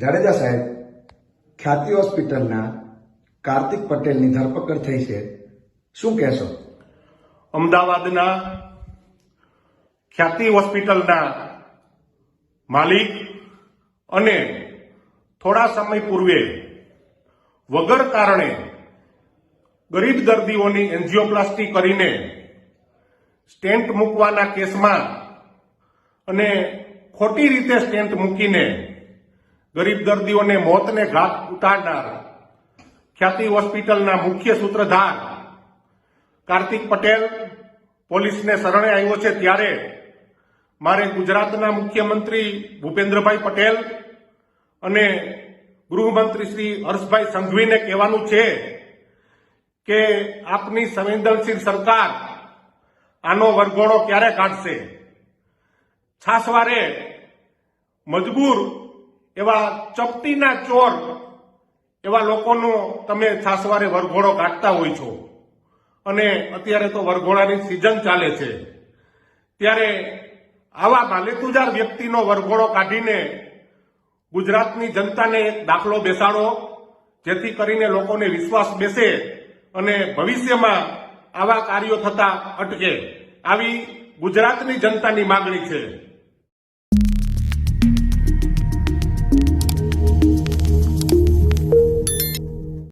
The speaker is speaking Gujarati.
જાડેજા સાહેબ, ખ્યાતિ હોસ્પિટલના કાર્તિક પટેલની ધરપકડ થઈ છે. શું કહેશો? અમદાવાદના ખ્યાતિ હોસ્પિટલના માલિક અને થોડા સમય પૂર્વે વગર કારણે ગરીબ દર્દીઓની એન્જિયોપ્લાસ્ટી કરીને સ્ટેન્ટ મૂકવાના કેસમાં અને ખોટી રીતે સ્ટેન્ટ મૂકીને ગરીબ દર્દીઓને મોતને ઘાટ ઉતારનાર, ખ્યાતિ હોસ્પિટલના મુખ્ય સૂત્રધાર કાર્તિક પટેલ પોલીસને શરણે આવ્યો છે ત્યારે મારે ગુજરાતના મુખ્યમંત્રી ભૂપેન્દ્રભાઈ પટેલ અને ગૃહમંત્રી શ્રી હર્ષભાઈ સંઘવીને કહેવાનું છે કે આપની સંવેદનશીલ સરકાર આનો વરઘોડો ક્યારે કાઢશે? છાસવારે મજબૂર એવા ચપટીના ચોર, એવા લોકોનો તમે છાસવારે વરઘોડો કાઢતા હોય છો. અને અત્યારે તો વરઘોડાની સિઝન ચાલે છે. ત્યારે આવા માલેતુજાર વ્યક્તિનો વરઘોડો કાઢીને ગુજરાતની જનતાને એક દાખલો બેસાડો, જેથી કરીને લોકોને વિશ્વાસ બેસે અને ભવિષ્યમાં આવા કાર્યો થતા અટકે. આવી ગુજરાતની જનતાની માગણી છે.